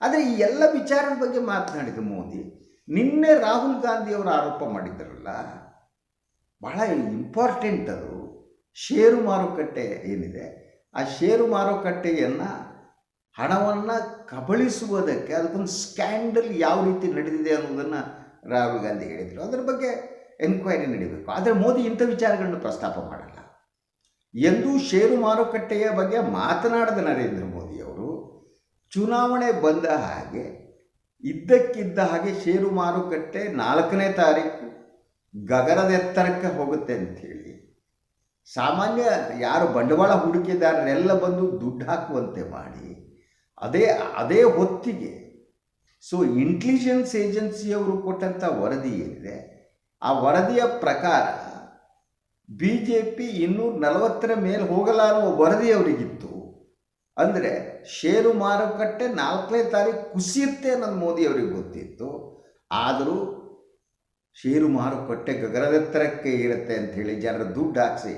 ಆದರೆ ಈ ಎಲ್ಲ ವಿಚಾರದ ಬಗ್ಗೆ ಮಾತನಾಡಿದ ಮೋದಿ, ನಿನ್ನೆ ರಾಹುಲ್ ಗಾಂಧಿಯವರು ಆರೋಪ ಮಾಡಿದ್ದಾರಲ್ಲ ಬಹಳ ಇಂಪಾರ್ಟೆಂಟ್ ಅದು. ಷೇರು ಮಾರುಕಟ್ಟೆ ಏನಿದೆ, ಆ ಷೇರು ಮಾರುಕಟ್ಟೆಯನ್ನು ಹಣವನ್ನು ಕಬಳಿಸುವುದಕ್ಕೆ ಅದಕ್ಕೊಂದು ಸ್ಕ್ಯಾಂಡಲ್ ಯಾವ ರೀತಿ ನಡೆದಿದೆ ಅನ್ನೋದನ್ನು ರಾಹುಲ್ ಗಾಂಧಿ ಹೇಳಿದರು. ಅದರ ಬಗ್ಗೆ ಎನ್ಕ್ವೈರಿ ನಡೀಬೇಕು. ಆದರೆ ಮೋದಿ ಇಂಥ ವಿಚಾರಗಳನ್ನು ಪ್ರಸ್ತಾಪ ಮಾಡಲ್ಲ. ಎಂದೂ ಷೇರು ಮಾರುಕಟ್ಟೆಯ ಬಗ್ಗೆ ಮಾತನಾಡದ ನರೇಂದ್ರ ಮೋದಿಯವರು ಚುನಾವಣೆ ಬಂದ ಹಾಗೆ, ಇದ್ದಕ್ಕಿದ್ದ ಹಾಗೆ ಷೇರು ಮಾರುಕಟ್ಟೆ ನಾಲ್ಕನೇ ತಾರೀಕು ಗಗನದ ಎತ್ತರಕ್ಕೆ ಹೋಗುತ್ತೆ ಅಂಥೇಳಿ ಸಾಮಾನ್ಯ ಯಾರು ಬಂಡವಾಳ ಹೂಡಿಕೆದಾರರೆಲ್ಲ ಬಂದು ದುಡ್ಡು ಹಾಕುವಂತೆ ಮಾಡಿ, ಅದೇ ಅದೇ ಹೊತ್ತಿಗೆ ಸೊ ಇಂಟೆಲಿಜೆನ್ಸ್ ಏಜೆನ್ಸಿಯವರು ಕೊಟ್ಟಂಥ ವರದಿ ಏನಿದೆ, ಆ ವರದಿಯ ಪ್ರಕಾರ ಬಿ ಜೆ ಪಿ ಇನ್ನೂರ ನಲವತ್ತರ ಮೇಲೆ ಹೋಗಲ್ಲ ವರದಿ ಅವರಿಗಿತ್ತು. ಅಂದರೆ ಷೇರು ಮಾರುಕಟ್ಟೆ ನಾಲ್ಕನೇ ತಾರೀಕು ಕುಸಿಯುತ್ತೆ ನನ್ನ ಮೋದಿ ಅವರಿಗೆ ಗೊತ್ತಿತ್ತು. ಆದರೂ ಷೇರು ಮಾರುಕಟ್ಟೆ ಗಗನದೆತ್ತರಕ್ಕೆ ಇರುತ್ತೆ ಅಂಥೇಳಿ ಜನರ ದುಡ್ಡು ಹಾಕಿಸಿ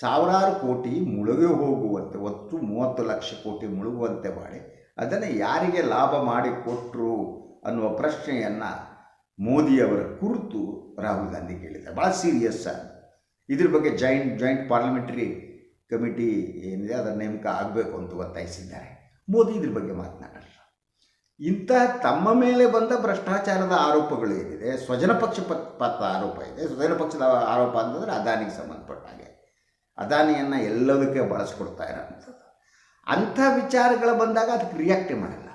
ಸಾವಿರಾರು ಕೋಟಿ ಮುಳುಗಿ ಹೋಗುವಂತೆ ಒಟ್ಟು ಮೂವತ್ತು ಲಕ್ಷ ಕೋಟಿ ಮುಳುಗುವಂತೆ ಮಾಡಿ, ಅದನ್ನು ಯಾರಿಗೆ ಲಾಭ ಮಾಡಿ ಕೊಟ್ಟರು ಅನ್ನುವ ಪ್ರಶ್ನೆಯನ್ನು ಮೋದಿಯವರ ಕುರಿತು ರಾಹುಲ್ ಗಾಂಧಿ ಕೇಳಿದ್ದಾರೆ. ಭಾಳ ಸೀರಿಯಸ್ ಇದ್ರ ಬಗ್ಗೆ ಜಾಯಿಂಟ್ ಜಾಯಿಂಟ್ ಪಾರ್ಲಿಮೆಂಟರಿ ಕಮಿಟಿ ಏನಿದೆ, ಅದರ ನೇಮಕ ಆಗಬೇಕು ಅಂತ ಒತ್ತಾಯಿಸಿದ್ದಾರೆ. ಮೋದಿ ಇದ್ರ ಬಗ್ಗೆ ಮಾತನಾಡಲ್ಲ. ಇಂತಹ ತಮ್ಮ ಮೇಲೆ ಬಂದ ಭ್ರಷ್ಟಾಚಾರದ ಆರೋಪಗಳು ಏನಿದೆ, ಸ್ವಜನ ಪಕ್ಷ ಪಕ್ಷಪಾತ ಆರೋಪ ಇದೆ. ಸ್ವಜನ ಪಕ್ಷದ ಆರೋಪ ಅಂತಂದರೆ ಅದಾನಿಗೆ ಸಂಬಂಧಪಟ್ಟ ಹಾಗೆ. ಅದಾನಿಯನ್ನು ಎಲ್ಲದಕ್ಕೆ ಬಳಸ್ಕೊಡ್ತಾ ಇರೋಂಥದ್ದು ಅಂಥ ವಿಚಾರಗಳು ಬಂದಾಗ ಅದಕ್ಕೆ ರಿಯಾಕ್ಟ್ ಮಾಡಲ್ಲ.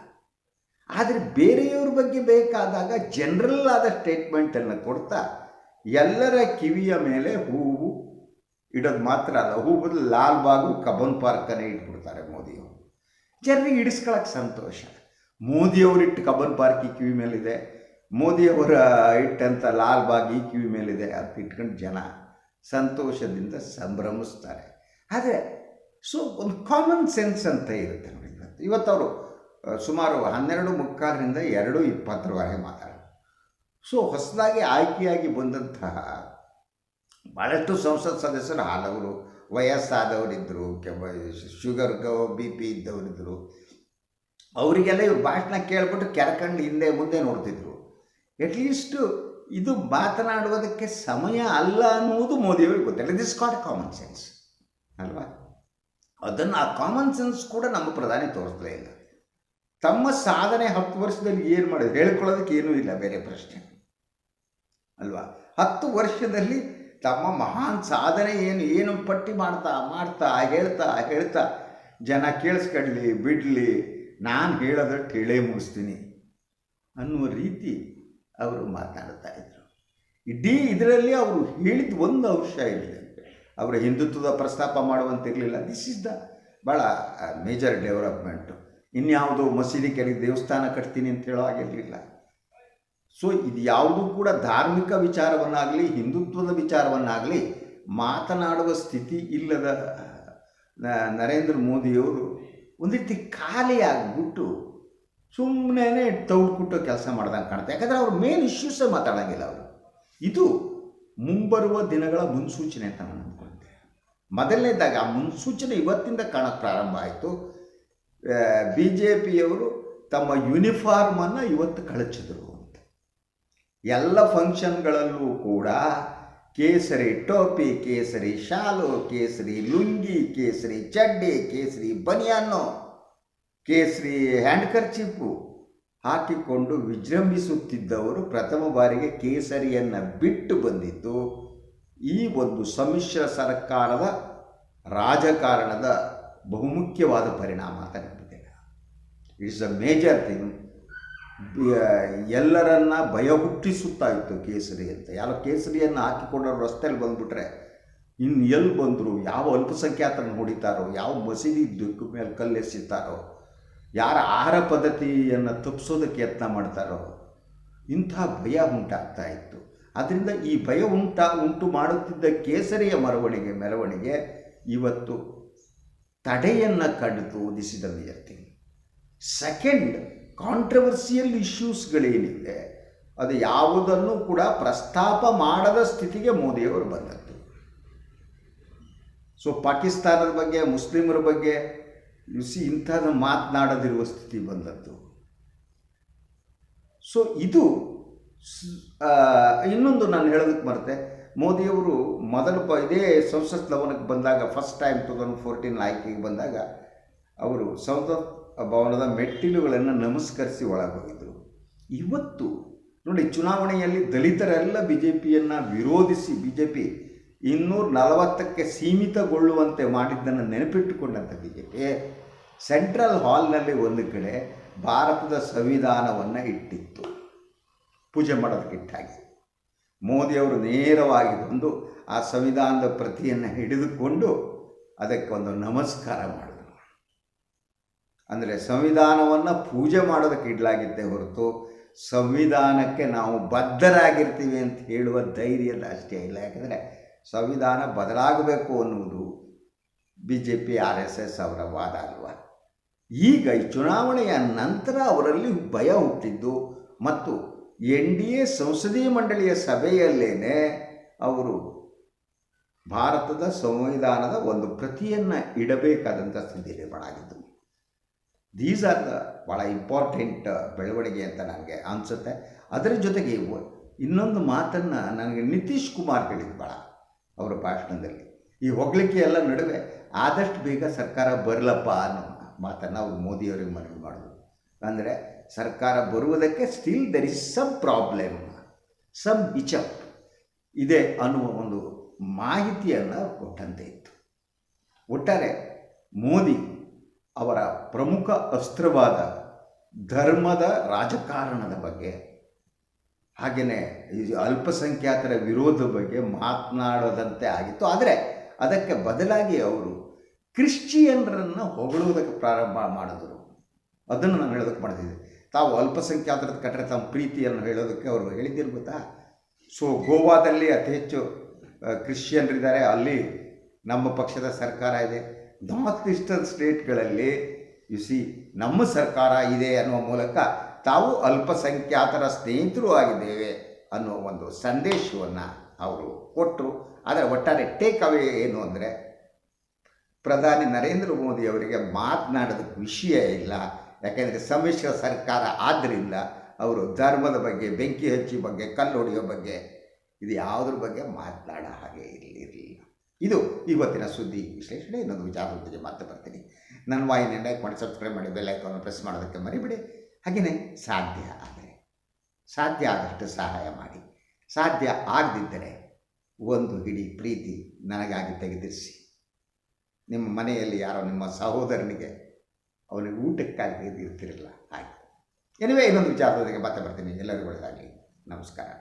ಆದರೆ ಬೇರೆಯವ್ರ ಬಗ್ಗೆ ಬೇಕಾದಾಗ ಜನರಲ್ ಆದ ಸ್ಟೇಟ್ಮೆಂಟನ್ನು ಕೊಡ್ತಾ ಎಲ್ಲರ ಕಿವಿಯ ಮೇಲೆ ಹೂವು ಇಡೋದು ಮಾತ್ರ ಅಲ್ಲ ಹೂ ಬದಲು ಲಾಲ್ ಬಾಗು ಕಬನ್ ಪಾರ್ಕನ್ನೇ ಇಟ್ಬಿಡ್ತಾರೆ ಮೋದಿಯವರು. ಜನರಿಗೆ ಇಡಿಸ್ಕೊಳಕ್ಕೆ ಸಂತೋಷ. ಮೋದಿಯವರಿಟ್ಟು ಕಬ್ಬನ್ ಪಾರ್ಕ್ ಈ ಕಿವಿ ಮೇಲಿದೆ, ಮೋದಿಯವರ ಇಟ್ಟಂಥ ಲಾಲ್ ಬಾಗ್ ಈ ಕಿವಿ ಮೇಲಿದೆ ಅಂತ ಇಟ್ಕೊಂಡು ಜನ ಸಂತೋಷದಿಂದ ಸಂಭ್ರಮಿಸ್ತಾರೆ. ಆದರೆ, ಸೊ ಒಂದು ಕಾಮನ್ ಸೆನ್ಸ್ ಅಂತ ಇರುತ್ತೆ ನೋಡಿ ಇವತ್ತು. ಇವತ್ತವರು ಸುಮಾರು ಹನ್ನೆರಡು ಮುಕ್ಕಾಲರಿಂದ ಎರಡು ಇಪ್ಪತ್ತರವರೆಗೆ ಮಾತಾಡೋದು. ಸೊ ಹೊಸದಾಗಿ ಆಯ್ಕೆಯಾಗಿ ಬಂದಂತಹ ಭಾಳಷ್ಟು ಸಂಸತ್ ಸದಸ್ಯರು ಹಲವರು ವಯಸ್ಸಾದವರಿದ್ದರು ಕೆಬ, ಶುಗರ್ ಬಿ ಪಿ ಇದ್ದವರಿದ್ದರು ಅವರಿಗೆಲ್ಲ ಇವ್ರು ಭಾಷಣ ಕೇಳ್ಬಿಟ್ಟು ಕೆರ್ಕಂಡು ಹಿಂದೆ ಮುಂದೆ ನೋಡ್ತಿದ್ರು. ಅಟ್ಲೀಸ್ಟು ಇದು ಮಾತನಾಡುವುದಕ್ಕೆ ಸಮಯ ಅಲ್ಲ ಅನ್ನುವುದು ಮೋದಿಯವರಿಗೆ ಗೊತ್ತಿಲ್ಲ ದಿಸ್ ಕಾಟ್ ಕಾಮನ್ ಸೆನ್ಸ್ ಅಲ್ವಾ? ಅದನ್ನು ಆ ಕಾಮನ್ ಸೆನ್ಸ್ ಕೂಡ ನಮ್ಮ ಪ್ರಧಾನಿ ತೋರಿಸಲೇ ಇಲ್ಲ. ತಮ್ಮ ಸಾಧನೆ ಹತ್ತು ವರ್ಷದಲ್ಲಿ ಏನು ಮಾಡಿದ್ರು? ಹೇಳ್ಕೊಳ್ಳೋದಕ್ಕೆ ಏನೂ ಇಲ್ಲ, ಬೇರೆ ಪ್ರಶ್ನೆ. ಅಲ್ವಾ? ಹತ್ತು ವರ್ಷದಲ್ಲಿ ತಮ್ಮ ಮಹಾನ್ ಸಾಧನೆ ಏನು ಏನು ಪಟ್ಟಿ ಮಾಡ್ತಾ ಮಾಡ್ತಾ, ಹೇಳ್ತಾ ಹೇಳ್ತಾ, ಜನ ಕೇಳಿಸ್ಕೊಡ್ಲಿ ಬಿಡಲಿ, ನಾನು ಹೇಳೋದಟ್ಟು ಹೇಳೇ ಮುಗಿಸ್ತೀನಿ ಅನ್ನುವ ರೀತಿ ಅವರು ಮಾತನಾಡ್ತಾ ಇದ್ದರು ಇಡೀ ಇದರಲ್ಲಿ ಅವರು ಹೇಳಿದ ಒಂದು ಅಂಶ ಇದೆ ಅವರ ಹಿಂದುತ್ವದ ಪ್ರಸ್ತಾಪ ಮಾಡುವಂತಿರಲಿಲ್ಲ. ದಿಸ್ ಇಸ್ ದ ಭಾಳ ಮೇಜರ್ ಡೆವಲಪ್ಮೆಂಟು ಇನ್ಯಾವುದೋ ಮಸೀದಿ ಕೆರೆ ದೇವಸ್ಥಾನ ಕಟ್ತೀನಿ ಅಂತ ಹೇಳೋ ಹಾಗಿರಲಿಲ್ಲ. ಸೊ ಇದು ಯಾವುದೂ ಕೂಡ ಧಾರ್ಮಿಕ ವಿಚಾರವನ್ನಾಗಲಿ, ಹಿಂದುತ್ವದ ವಿಚಾರವನ್ನಾಗಲಿ ಮಾತನಾಡುವ ಸ್ಥಿತಿ ಇಲ್ಲದ ನರೇಂದ್ರ ಮೋದಿಯವರು ಒಂದು ರೀತಿ ಖಾಲಿಯಾಗ್ಬಿಟ್ಟು ಸುಮ್ಮನೆ ತೌಡ್ಕೊಟ್ಟು ಕೆಲಸ ಮಾಡ್ದಂಗೆ ಕಾಣುತ್ತೆ ಯಾಕಂದರೆ ಅವ್ರ ಮೇನ್ ಇಶ್ಯೂಸೇ ಮಾತಾಡೋಂಗಿಲ್ಲ ಅವರು. ಇದು ಮುಂಬರುವ ದಿನಗಳ ಮುನ್ಸೂಚನೆ ಅಂತ ನಾನು ಅಂದ್ಕೊಳ್ತೇನೆ ಮೊದಲನೇದಾಗ ಆ ಮುನ್ಸೂಚನೆ ಇವತ್ತಿಂದ ಕಾಣೋಕ್ಕೆ ಪ್ರಾರಂಭ ಆಯಿತು. ಬಿ ಜೆ ಪಿಯವರು ತಮ್ಮ ಯೂನಿಫಾರ್ಮನ್ನು ಇವತ್ತು ಕಳಚಿದ್ರು ಅಂತ. ಎಲ್ಲ ಫಂಕ್ಷನ್ಗಳಲ್ಲೂ ಕೂಡ ಕೇಸರಿ ಟೋಪಿ, ಕೇಸರಿ ಶಾಲು, ಕೇಸರಿ ಲುಂಗಿ, ಕೇಸರಿ ಚಡ್ಡಿ, ಕೇಸರಿ ಬನಿಯನ್ನು ಕೇಸರಿ ಹ್ಯಾಂಡ್ ಕರ್ಚಿಪ್ಪು ಹಾಕಿಕೊಂಡು ವಿಜೃಂಭಿಸುತ್ತಿದ್ದವರು ಪ್ರಥಮ ಬಾರಿಗೆ ಕೇಸರಿಯನ್ನು ಬಿಟ್ಟು ಬಂದಿದ್ದು, ಈ ಒಂದು ಸಮ್ಮಿಶ್ರ ಸರ್ಕಾರದ ರಾಜಕಾರಣದ ಬಹುಮುಖ್ಯವಾದ ಪರಿಣಾಮ ಅಂತ ನೆನಪಿದ್ದೇನೆ. ಇಟ್ಸ್ ಅ ಮೇಜರ್ ಥಿಂಗ್ ಎಲ್ಲರನ್ನ ಭಯ ಹುಟ್ಟಿಸುತ್ತಾ ಇತ್ತು ಕೇಸರಿ ಅಂತ. ಯಾರು ಕೇಸರಿಯನ್ನು ಹಾಕಿಕೊಂಡವ್ರು ರಸ್ತೆಯಲ್ಲಿ ಬಂದುಬಿಟ್ರೆ ಇನ್ನು ಎಲ್ಲಿ ಬಂದರು, ಯಾವ ಅಲ್ಪಸಂಖ್ಯಾತರನ್ನು ಹೊಡಿತಾರೋ, ಯಾವ ಮಸೀದಿ ಮೇಲೆ ಕಲ್ಲೆಸಿತಾರೋ ಯಾರ ಆಹಾರ ಪದ್ಧತಿಯನ್ನು ತಪ್ಪಿಸೋದಕ್ಕೆ ಯತ್ನ ಮಾಡ್ತಾರೋ ಇಂಥ ಭಯ ಉಂಟಾಗ್ತಾ ಇತ್ತು. ಅದರಿಂದ ಈ ಭಯ ಉಂಟಾ, ಉಂಟು ಮಾಡುತ್ತಿದ್ದ ಕೇಸರಿಯ ಮರವಣಿಗೆ, ಮೆರವಣಿಗೆ ಇವತ್ತು ತಡೆಯನ್ನು ಕಂಡು ದಿಸ್ ದ ಸೆಕೆಂಡ್ ಕಾಂಟ್ರವರ್ಸಿಯಲ್ ಇಶ್ಯೂಸ್ಗಳೇನಿದೆ ಅದು ಯಾವುದನ್ನು ಕೂಡ ಪ್ರಸ್ತಾಪ ಮಾಡದ ಸ್ಥಿತಿಗೆ ಮೋದಿಯವರು ಬಂದದ್ದು. ಸೊ ಪಾಕಿಸ್ತಾನದ ಬಗ್ಗೆ, ಮುಸ್ಲಿಮರ ಬಗ್ಗೆ ಸಿ ಇಂಥದ್ದು ಮಾತನಾಡದಿರುವ ಸ್ಥಿತಿ ಬಂದದ್ದು. ಸೊ ಇದು ಇನ್ನೊಂದು ನಾನು ಹೇಳೋದಕ್ಕೆ ಮರೆತೆ ಮೋದಿಯವರು ಮೊದಲು ಪ, ಇದೇ ಸಂಸತ್ ಭವನಕ್ಕೆ ಬಂದಾಗ first time two thousand fourteen ಆಯ್ಕೆಗೆ ಬಂದಾಗ, ಅವರು ಸಂಸತ್ ಭವನದ ಮೆಟ್ಟಿಲುಗಳನ್ನು ನಮಸ್ಕರಿಸಿ ಒಳಗೋಗಿದ್ದರು ಇವತ್ತು ನೋಡಿ, ಚುನಾವಣೆಯಲ್ಲಿ ದಲಿತರೆಲ್ಲ ಬಿ ಜೆ ಪಿಯನ್ನು ವಿರೋಧಿಸಿ ಬಿ ಜೆ ಪಿ ಇನ್ನೂರ ನಲವತ್ತಕ್ಕೆ ಸೀಮಿತಗೊಳ್ಳುವಂತೆ ಮಾಡಿದ್ದನ್ನು ನೆನಪಿಟ್ಟುಕೊಂಡಂಥ ಬಿ ಜೆ ಪಿ ಸೆಂಟ್ರಲ್ ಹಾಲ್ನಲ್ಲಿ ಒಂದು ಕಡೆ ಭಾರತದ ಸಂವಿಧಾನವನ್ನು ಇಟ್ಟಿತ್ತು. ಪೂಜೆ ಮಾಡೋದಕ್ಕೆ ಇಟ್ಟಾಗಿ. ಮೋದಿಯವರು ನೇರವಾಗಿ ಬಂದು ಆ ಸಂವಿಧಾನದ ಪ್ರತಿಯನ್ನು ಹಿಡಿದುಕೊಂಡು ಅದಕ್ಕೆ ಒಂದು ನಮಸ್ಕಾರ ಮಾಡಿದರು. ಅಂದರೆ ಸಂವಿಧಾನವನ್ನು ಪೂಜೆ ಮಾಡೋದಕ್ಕೆ ಇಡಲಾಗಿದ್ದೇ ಹೊರತು ಸಂವಿಧಾನಕ್ಕೆ ನಾವು ಬದ್ಧರಾಗಿರ್ತೀವಿ ಅಂತ ಹೇಳುವ ಧೈರ್ಯದ ಅಷ್ಟೇ ಇಲ್ಲ. ಯಾಕಂದರೆ ಸಂವಿಧಾನ ಬದಲಾಗಬೇಕು ಅನ್ನುವುದು B J P R S S ಅವರ ವಾದ ಅಲ್ವಾ ಈಗ ಈ ಚುನಾವಣೆಯ ನಂತರ ಅವರಲ್ಲಿ ಭಯ ಹುಟ್ಟಿದ್ದು ಮತ್ತು ಎನ್ ಡಿ ಎ ಸಂಸದೀಯ ಮಂಡಳಿಯ ಸಭೆಯಲ್ಲೇನೆ ಅವರು ಭಾರತದ ಸಂವಿಧಾನದ ಒಂದು ಪ್ರತಿಯನ್ನು ಇಡಬೇಕಾದಂಥ ಸ್ಥಿತಿ ಆಗಿದ್ದು ದೀಸ್ ಆರ್ ದ ಭಾಳ ಇಂಪಾರ್ಟೆಂಟ್ ಬೆಳವಣಿಗೆ ಅಂತ ನನಗೆ ಅನಿಸುತ್ತೆ. ಅದರ ಜೊತೆಗೆ ಇನ್ನೊಂದು ಮಾತನ್ನು ನನಗೆ ನಿತೀಶ್ ಕುಮಾರ್ ಹೇಳಿದ್ದು ಭಾಳ ಅವರ ಭಾಷಣದಲ್ಲಿ. ಈ ಹೊಗಳಿಕೆ ಎಲ್ಲ ನಡುವೆ ಆದಷ್ಟು ಬೇಗ ಸರ್ಕಾರ ಬರಲಪ್ಪ ಅನ್ನೋ ಮಾತನ್ನು ಅವರು ಮೋದಿಯವರಿಗೆ ಮನವಿ ಮಾಡೋದು ಅಂದರೆ ಸರ್ಕಾರ ಬರುವುದಕ್ಕೆ still there is some problem some hiccup ಇದೆ ಅನ್ನುವ ಒಂದು ಮಾಹಿತಿಯನ್ನು ಕೊಟ್ಟಂತೆ ಇತ್ತು. ಒಟ್ಟಾರೆ ಮೋದಿ ಅವರ ಪ್ರಮುಖ ಅಸ್ತ್ರವಾದ ಧರ್ಮದ ರಾಜಕಾರಣದ ಬಗ್ಗೆ ಹಾಗೆಯೇ ಈ ಅಲ್ಪಸಂಖ್ಯಾತರ ವಿರೋಧ ಬಗ್ಗೆ ಮಾತನಾಡೋದಂತೆ ಆಗಿತ್ತು. ಆದರೆ ಅದಕ್ಕೆ ಬದಲಾಗಿ ಅವರು ಕ್ರಿಶ್ಚಿಯನ್ರನ್ನು ಹೊಗಳುವುದಕ್ಕೆ ಪ್ರಾರಂಭ ಮಾಡಿದ್ರು. ಅದನ್ನು ನಾನು ಹೇಳೋದಕ್ಕೆ ಮಾಡ್ತಿದ್ದೆ ತಾವು ಅಲ್ಪಸಂಖ್ಯಾತರ ಕಟ್ಟರೆ ತಮ್ಮ ಪ್ರೀತಿಯನ್ನು ಹೇಳೋದಕ್ಕೆ ಅವರು ಹೇಳಿದ್ದೀರಿ ಗೊತ್ತಾ? ಸೊ ಗೋವಾದಲ್ಲಿ ಅತಿ ಹೆಚ್ಚು ಕ್ರಿಶ್ಚಿಯನ್ರಿದ್ದಾರೆ. ಅಲ್ಲಿ ನಮ್ಮ ಪಕ್ಷದ ಸರ್ಕಾರ ಇದೆ. ನಾರ್ತ್ ಈಸ್ಟರ್ನ್ ಸ್ಟೇಟ್ಗಳಲ್ಲಿ ಯು ಸಿ ನಮ್ಮ ಸರ್ಕಾರ ಇದೆ ಅನ್ನುವ ಮೂಲಕ ತಾವು ಅಲ್ಪಸಂಖ್ಯಾತರ ಸ್ನೇಹಿತರು ಆಗಿದ್ದೇವೆ ಅನ್ನೋ ಒಂದು ಸಂದೇಶವನ್ನು ಅವರು ಕೊಟ್ಟರು ಆದರೆ ಒಟ್ಟಾರೆ ಟೇಕ್ ಅವೇ ಏನು ಅಂದರೆ, ಪ್ರಧಾನಿ ನರೇಂದ್ರ ಮೋದಿ ಅವರಿಗೆ ಮಾತನಾಡೋದಕ್ಕೆ ವಿಷಯ ಇಲ್ಲ. ಯಾಕೆಂದರೆ ಸಮ್ಮಿಶ್ರ ಸರ್ಕಾರ ಆದ್ದರಿಂದ ಅವರು ಧರ್ಮದ ಬಗ್ಗೆ, ಬೆಂಕಿ ಹಚ್ಚಿ ಬಗ್ಗೆ, ಕಲ್ಲು ಹೊಡೆಯೋ ಬಗ್ಗೆ ಇದು ಯಾವುದ್ರ ಬಗ್ಗೆ ಮಾತನಾಡೋ ಹಾಗೆ ಇರಲಿಲ್ಲ ಇದು ಇವತ್ತಿನ ಸುದ್ದಿ ವಿಶ್ಲೇಷಣೆ. ಇನ್ನೊಂದು ವಿಚಾರದೊಂದಿಗೆ ಮತ್ತೆ ಬರ್ತೀನಿ. ನನ್ನ ವಾಹಿನಿಯನ್ನು ಲೈಕ್ ಮಾಡಿ ಸಬ್ಸ್ಕ್ರೈಬ್ ಮಾಡಿ ಬೆಲ್ ಐಕಾನ್ ಪ್ರೆಸ್ ಮಾಡೋದಕ್ಕೆ ಮರಿಬೇಡಿ. ಹಾಗೆಯೇ ಸಾಧ್ಯ ಆದರೆ, ಸಾಧ್ಯ ಆದಷ್ಟು ಸಹಾಯ ಮಾಡಿ. ಸಾಧ್ಯ ಆಗದಿದ್ದರೆ ಒಂದು ಹಿಡಿ ಪ್ರೀತಿ ನನಗಾಗಿ ತೆಗೆದಿರಿಸಿ. ನಿಮ್ಮ ಮನೆಯಲ್ಲಿ ಯಾರೋ ನಿಮ್ಮ ಸಹೋದರನಿಗೆ ಅವನಿಗೆ ಊಟಕ್ಕಾಗಿ ತೆಗೆದಿರ್ತಿರಲ್ಲ ಹಾಗೆ. ಎನಿವೇ ಇನ್ನೊಂದು ವಿಚಾರದೊಂದಿಗೆ ಮತ್ತೆ ಬರ್ತೀನಿ. ಎಲ್ಲರಿಗೂ ಒಳ್ಳೆಯದಾಗಲಿ. ನಮಸ್ಕಾರ.